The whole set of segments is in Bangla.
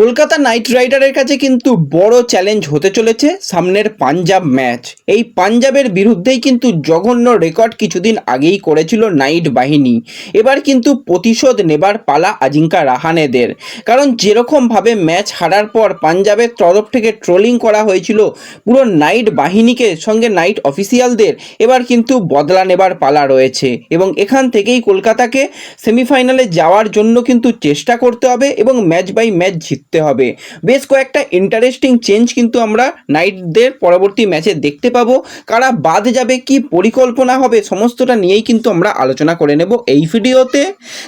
কলকাতা নাইট রাইডারের কাছে কিন্তু বড় চ্যালেঞ্জ হতে চলেছে সামনের পাঞ্জাব ম্যাচ। এই পাঞ্জাবের বিরুদ্ধেই কিন্তু জঘন্য রেকর্ড কিছুদিন আগেই করেছিল নাইট বাহিনী। এবার কিন্তু প্রতিশোধ নেবার পালা আজিঙ্কা রাহানেদের। কারণ যেরকমভাবে ম্যাচ হারার পর পাঞ্জাবের তরফ থেকে ট্রোলিং করা হয়েছিল, পুরো নাইট বাহিনীকে সঙ্গে নাইট অফিসিয়ালদের এবার কিন্তু বদলা নেবার পালা রয়েছে। এবং এখান থেকেই কলকাতাকে সেমিফাইনালে যাওয়ার জন্য কিন্তু চেষ্টা করতে হবে এবং ম্যাচ বাই ম্যাচ জিততে হবে। বেশ কয়েকটা ইন্টারেস্টিং চেঞ্জ কিন্তু আমরা নাইটদের পরবর্তী ম্যাচে দেখতে পাবো। কারা বাদ যাবে, কি পরিকল্পনা হবে, সমস্তটা নিয়েই কিন্তু আমরা আলোচনা করে নেব এই ভিডিওতে।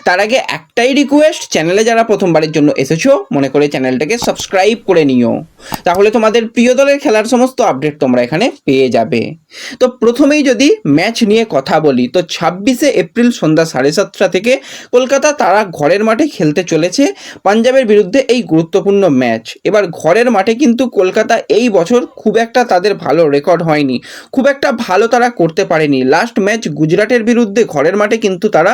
তার আগে একটাই রিকোয়েস্ট চ্যানেলে যারা প্রথমবারের জন্য এসেছ, মনে করে চ্যানেলটাকে সাবস্ক্রাইব করে নিও। তাহলে তোমাদের প্রিয় দলের খেলার সমস্ত আপডেট তোমরা এখানে পেয়ে যাবে। তো প্রথমেই যদি ম্যাচ নিয়ে কথা বলি, তো ছাব্বিশে এপ্রিল সন্ধ্যা সাড়ে সাতটা থেকে কলকাতা তারা ঘরের মাঠে খেলতে চলেছে পাঞ্জাবের বিরুদ্ধে এই গুরুত্বপূর্ণ ম্যাচ এবার ঘরের মাঠে কিন্তু কলকাতা এই বছর খুব একটা তাদের ভালো রেকর্ড হয়নি, খুব একটা ভালো তারা করতে পারেনি। লাস্ট ম্যাচ গুজরাটের বিরুদ্ধে ঘরের মাঠে কিন্তু তারা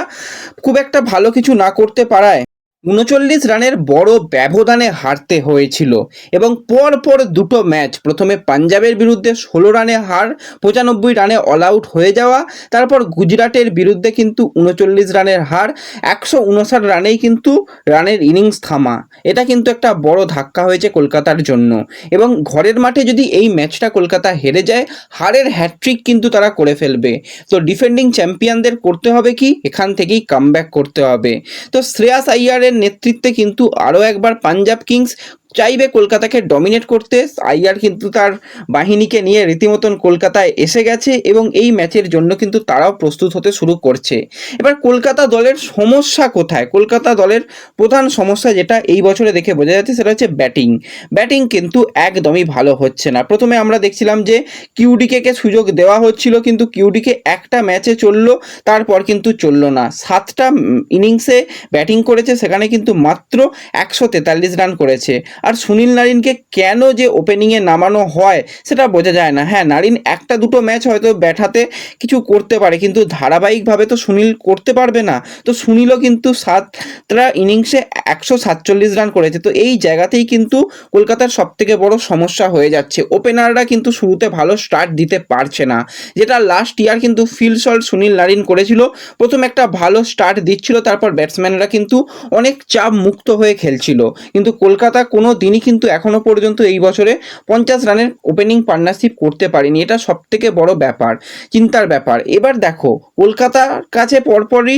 খুব একটা ভালো কিছু না করতে পারায়। উনচল্লিশ রানের বড় ব্যবধানে হারতে হয়েছিল এবং পর পর দুটো ম্যাচ, প্রথমে পাঞ্জাবের বিরুদ্ধে ষোলো রানে হার, পঁচানব্বই রানে অল আউট হয়ে যাওয়া, তারপর গুজরাটের বিরুদ্ধে কিন্তু উনচল্লিশ রানের হার, একশো উনষাট রানেই কিন্তু রানের ইনিংস থামা। এটা কিন্তু একটা বড় ধাক্কা হয়েছে কলকাতার জন্য এবং ঘরের মাঠে যদি এই ম্যাচটা কলকাতা হেরে যায়, হারের হ্যাট্রিক কিন্তু তারা করে ফেলবে। তো ডিফেন্ডিং চ্যাম্পিয়নদের করতে হবে কি? এখান থেকেই কামব্যাক করতে হবে। তো শ্রেয়াস আইয়ারের নেতৃত্বে কিন্তু আরও একবার পাঞ্জাব কিংস চাইবে কলকাতাকে ডমিনেট করতে। আইয়ার কিন্তু তার বাহিনীকে নিয়ে রীতিমতন কলকাতায় এসে গেছে এবং এই ম্যাচের জন্য কিন্তু তারাও প্রস্তুত হতে শুরু করছে। এবার কলকাতা দলের সমস্যা কোথায়? কলকাতা দলের প্রধান সমস্যা যেটা এই বছরে দেখে বোঝা যাচ্ছে সেটা হচ্ছে ব্যাটিং ব্যাটিং কিন্তু একদমই ভালো হচ্ছে না। প্রথমে আমরা দেখছিলাম যে কিউডিকে কে সুযোগ দেওয়া হচ্ছিল কিন্তু কিউডিকে একটা ম্যাচে চলল, তারপর কিন্তু চলল না। সাতটা ইনিংসে ব্যাটিং করেছে, সেখানে কিন্তু মাত্র একশো তেতাল্লিশ রান করেছে। আর সুনীল নারিনকে কেন যে ওপেনিংয়ে নামানো হয় সেটা বোঝা যায় না। হ্যাঁ নারিন একটা দুটো ম্যাচ হয়তো ব্যাটাতে কিছু করতে পারে, কিন্তু ধারাবাহিকভাবে তো সুনীল করতে পারবে না। তো সুনীলও কিন্তু সাতটা ইনিংসে একশো সাতচল্লিশ রান করেছে। তো এই জায়গাতেই কিন্তু কলকাতার সবথেকে বড় সমস্যা হয়ে যাচ্ছে। ওপেনাররা কিন্তু শুরুতে ভালো স্টার্ট দিতে পারছে না। যেটা লাস্ট ইয়ার কিন্তু ফিল্ড শট সুনীল নারিন করেছিল। প্রথম একটা ভালো স্টার্ট দিচ্ছিল, তারপর ব্যাটসম্যানরা কিন্তু অনেক চাপ মুক্ত হয়ে খেলছিল। কিন্তু কলকাতা কোনো দিনই কিন্তু এখনও পর্যন্ত এই বছরে পঞ্চাশ রানের ওপেনিং পার্টনারশিপ করতে পারেনি। এটা সব থেকে বড় ব্যাপার, চিন্তার ব্যাপার। এবার দেখো, কলকাতার কাছে পরপরই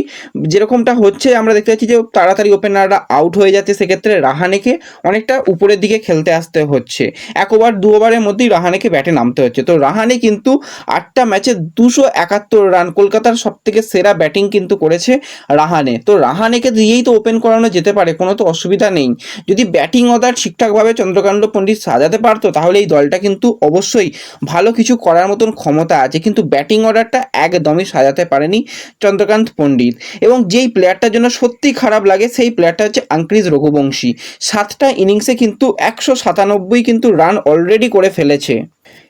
যেরকমটা হচ্ছে, আমরা দেখতে পাচ্ছি যে তাড়াতাড়ি ওপেনাররা আউট হয়ে যাচ্ছে। সেক্ষেত্রে রাহানেকে অনেকটা উপরের দিকে খেলতে আসতে হচ্ছে। এক ওভার দু ওভারের মধ্যেই রাহানেকে ব্যাটে নামতে হচ্ছে। তো রাহানে কিন্তু আটটা ম্যাচে দুশো একাত্তর রান, কলকাতার সব থেকে সেরা ব্যাটিং কিন্তু করেছে রাহানে। তো রাহানেকে দিয়েই তো ওপেন করানো যেতে পারে, কোনো তো অসুবিধা নেই। যদি ব্যাটিং অর্ডার ঠিকঠাকভাবে চন্দ্রকান্ত পণ্ডিত সাজাতে পারতো, তাহলে এই দলটা কিন্তু অবশ্যই ভালো কিছু করার মতন ক্ষমতা আছে। কিন্তু ব্যাটিং অর্ডারটা একদমই সাজাতে পারেনি চন্দ্রকান্ত পণ্ডিত। এবং যেই প্লেয়ারটার জন্য সত্যি খারাপ লাগে, সেই প্লেয়ারটা হচ্ছে আঙ্ক্রিজ রঘুবংশী। সাতটা ইনিংসে কিন্তু একশো সাতানব্বই কিন্তু রান অলরেডি করে ফেলেছে।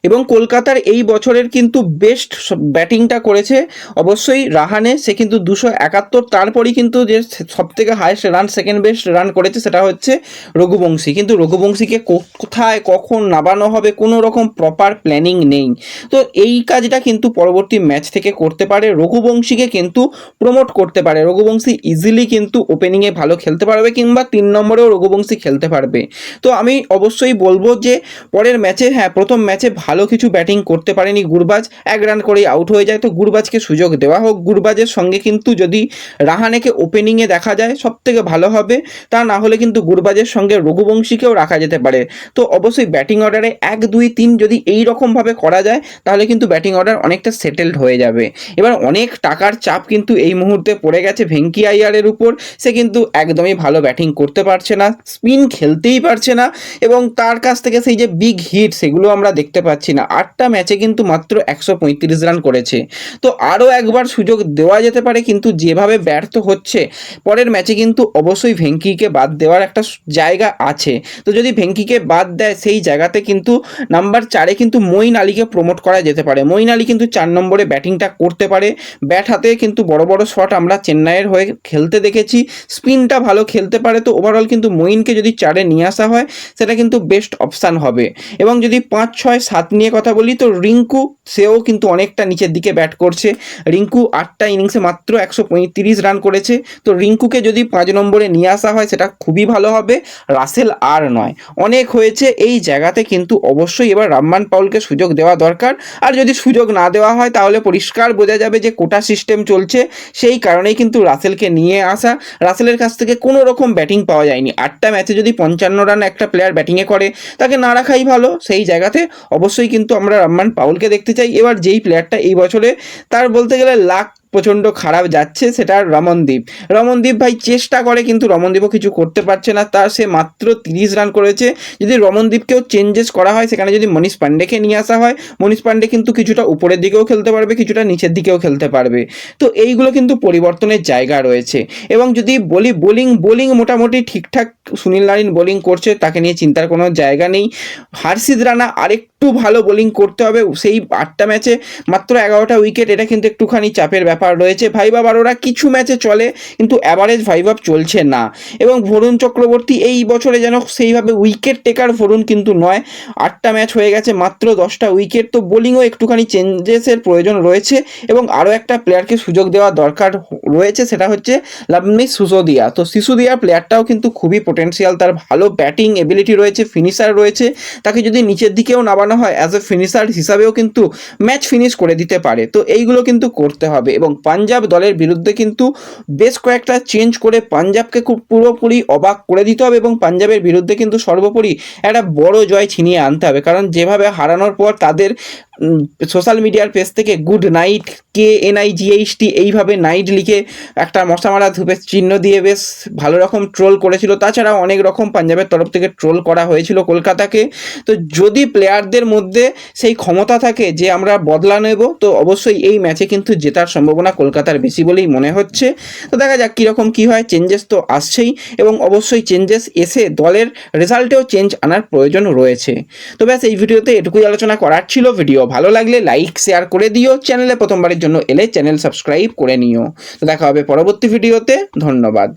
এবং কলকাতার এই বছরের কিন্তু বেস্ট ব্যাটিংটা করেছে অবশ্যই রাহানে, সে কিন্তু দুশো একাত্তর, তারপরই কিন্তু যে সব থেকে highest run second best run করেছে সেটা হচ্ছে রঘুবংশী। কিন্তু রঘুবংশীকে কোথায়, কখন নামানো হবে, কোনো রকম প্রপার প্ল্যানিং নেই। তো এই কাজটা কিন্তু পরবর্তী ম্যাচ থেকে করতে পারে। রঘুবংশীকে কিন্তু প্রমোট করতে পারে। রঘুবংশী ইজিলি কিন্তু ওপেনিংয়ে ভালো খেলতে পারবে কিংবা তিন নম্বরেও রঘুবংশী খেলতে পারবে। তো আমি অবশ্যই বলব যে, পরের ম্যাচে হ্যাঁ প্রথম ম্যাচে ভালো কিছু ব্যাটিং করতে পারেনি গুরবাজ। এক রান করেই আউট হয়ে যায়। তো গুরবাজকে সুযোগ দেওয়া হোক। গুরবাজের সঙ্গে কিন্তু যদি রাহানেকে ওপেনিংয়ে দেখা যায় সব থেকে ভালো হবে। তা না হলে কিন্তু গুরবাজের সঙ্গে রঘুবংশীকেও রাখা যেতে পারে। তো অবশ্যই ব্যাটিং অর্ডারে এক, দুই, তিন যদি এই রকমভাবে করা যায়, তাহলে কিন্তু ব্যাটিং অর্ডার অনেকটা সেটেলড হয়ে যাবে। এবার অনেক টাকার চাপ কিন্তু এই মুহূর্তে পড়ে গেছে ভেঙ্কি আইয়ারের উপর। সে কিন্তু একদমই ভালো ব্যাটিং করতে পারছে না। স্পিন খেলতেই পারছে না। এবং তার কাছ থেকে সেই যে বিগ হিট সেগুলো আমরা দেখতে পাচ্ছি পাচ্ছি না। আটটা ম্যাচে কিন্তু মাত্র একশো পঁয়ত্রিশ রান করেছে। তো আরও একবার সুযোগ দেওয়া যেতে পারে, কিন্তু যেভাবে ব্যর্থ হচ্ছে, পরের ম্যাচে কিন্তু অবশ্যই ভেঙ্কিকে বাদ দেওয়ার একটা জায়গা আছে। তো যদি ভেঙ্কিকে বাদ দেয়, সেই জায়গাতে কিন্তু নাম্বার চারে কিন্তু মঈন আলীকে প্রমোট করা যেতে পারে। মঈন আলী কিন্তু চার নম্বরে ব্যাটিংটা করতে পারে। ব্যাট হাতে কিন্তু বড় বড় শট আমরা চেন্নাইয়ের হয়ে খেলতে দেখেছি। স্পিনটা ভালো খেলতে পারে, তো ওভারঅল কিন্তু মঈনকে যদি চারে নিয়ে আসা হয়, সেটা কিন্তু বেস্ট অপশান হবে। এবং যদি পাঁচ, ছয় সাত নিয়ে কথা বলি, তো রিঙ্কু, সেও কিন্তু অনেকটা নিচের দিকে ব্যাট করছে। রিঙ্কু আটটা ইনিংসে মাত্র একশো পঁয়ত্রিশ রান করেছে। তো রিঙ্কুকে যদি পাঁচ নম্বরে নিয়ে আসা হয়, সেটা খুবই ভালো হবে। রাসেল আর নয়। অনেক হয়েছে, এই জায়গাতে কিন্তু অবশ্যই এবার রামমান পাউলকে সুযোগ দেওয়া দরকার। আর যদি সুযোগ না দেওয়া হয়, তাহলে পরিষ্কার বোঝা যাবে যে কোটা সিস্টেম চলছে। সেই কারণেই কিন্তু রাসেলকে নিয়ে আসা। রাসেলের কাছ থেকে কোনো রকম ব্যাটিং পাওয়া যায়নি। আটটা ম্যাচে যদি পঞ্চান্ন রান একটা প্লেয়ার ব্যাটিংয়ে করে, তাকে না রাখাই ভালো। সেই জায়গাতে অবশ্যই কিন্তু আমরা রাম্মান পাউলকে দেখতে চাই। এবার যেই প্লেয়ারটা এই বছরে, তার বলতে গেলে লাখ প্রচণ্ড খারাপ যাচ্ছে সেটা রমনদীপ। রমনদীপ ভাই চেষ্টা করে কিন্তু রমনদীপও কিছু করতে পারছে না, তার সে মাত্র তিরিশ রান করেছে। যদি রমনদীপকেও চেঞ্জেস করা হয়, সেখানে যদি মনীষ পান্ডেকে নিয়ে আসা হয়, মনীষ পান্ডে কিন্তু কিছুটা উপরের দিকেও খেলতে পারবে, কিছুটা নিচের দিকেও খেলতে পারবে। তো এইগুলো কিন্তু পরিবর্তনের জায়গা রয়েছে। এবং যদি বলি বোলিং বোলিং মোটামুটি ঠিকঠাক সুনীল নারিন বোলিং করছে, তাকে নিয়ে চিন্তার কোনো জায়গা নেই। হার্ষিদ রানা আরেকটু ভালো বোলিং করতে হবে, সেই আটটা ম্যাচে মাত্র এগারোটা উইকেট, এটা কিন্তু একটুখানি চাপের ব্যাপার। রয়েছে। ভাইবা বারোরা কিছু ম্যাচে চলে, কিন্তু অ্যাভারেজ ভাইভাব চলছে না। এবং ভরুণ চক্রবর্তী এই বছরে যেন সেইভাবে উইকেট টেকার ভরুণ কিন্তু নয়। আটটা ম্যাচ হয়ে গেছে, মাত্র দশটা উইকেট তো বোলিংও একটুখানি চেঞ্জেসের প্রয়োজন রয়েছে এবং আরও একটা প্লেয়ারকে সুযোগ দেওয়া দরকার রয়েছে, সেটা হচ্ছে লাভমি সুসোদিয়া। তো সিসুদিয়া প্লেয়ারটাও কিন্তু খুবই পোটেন্সিয়াল তার ভালো ব্যাটিং এবিলিটি রয়েছে ফিনিশার রয়েছে। তাকে যদি নিচের দিকেও নামানো হয় অ্যাজ এ ফিনিশার হিসাবেও কিন্তু ম্যাচ ফিনিশ করে দিতে পারে। তো এইগুলো কিন্তু করতে হবে এবং পাঞ্জাব দলের বিরুদ্ধে কিন্তু বেশ কয়েকটা চেঞ্জ করে পাঞ্জাবকে খুব পুরোপুরি অবাক করে দিতে হবে এবং পাঞ্জাবের বিরুদ্ধে কিন্তু সর্বোপরি একটা বড় জয় ছিনিয়ে আনতে হবে। কারণ যেভাবে হারানোর পর তাদের সোশ্যাল মিডিয়ার পেজ থেকে গুড নাইট কে এনআইজিএইচটি এইভাবে নাইট লিখে একটা মশা মারা ধূপের চিহ্ন দিয়ে বেশ ভালো রকম ট্রোল করেছিল। তাছাড়াও অনেক রকম পাঞ্জাবের তরফ থেকে ট্রোল করা হয়েছিল কলকাতাকে। তো যদি প্লেয়ারদের মধ্যে সেই ক্ষমতা থাকে যে আমরা বদলা নেব, তো অবশ্যই এই ম্যাচে কিন্তু জেতার সম্ভাবনা কলকাতার বেশি বলেই মনে হচ্ছে। তো দেখা যাক কীরকম কী হয় চেঞ্জেস তো আসছেই এবং অবশ্যই চেঞ্জেস এসে দলের রেজাল্টেও চেঞ্জ আনার প্রয়োজন রয়েছে। তো ব্যাস, এই ভিডিওতে এটুকুই আলোচনা করার ছিল ভিডিও ভালো লাগলে লাইক শেয়ার করে দিও। চ্যানেলে প্রথমবারের জন্য এলে চ্যানেল সাবস্ক্রাইব করে নিও। তো দেখা হবে পরবর্তী ভিডিওতে ধন্যবাদ।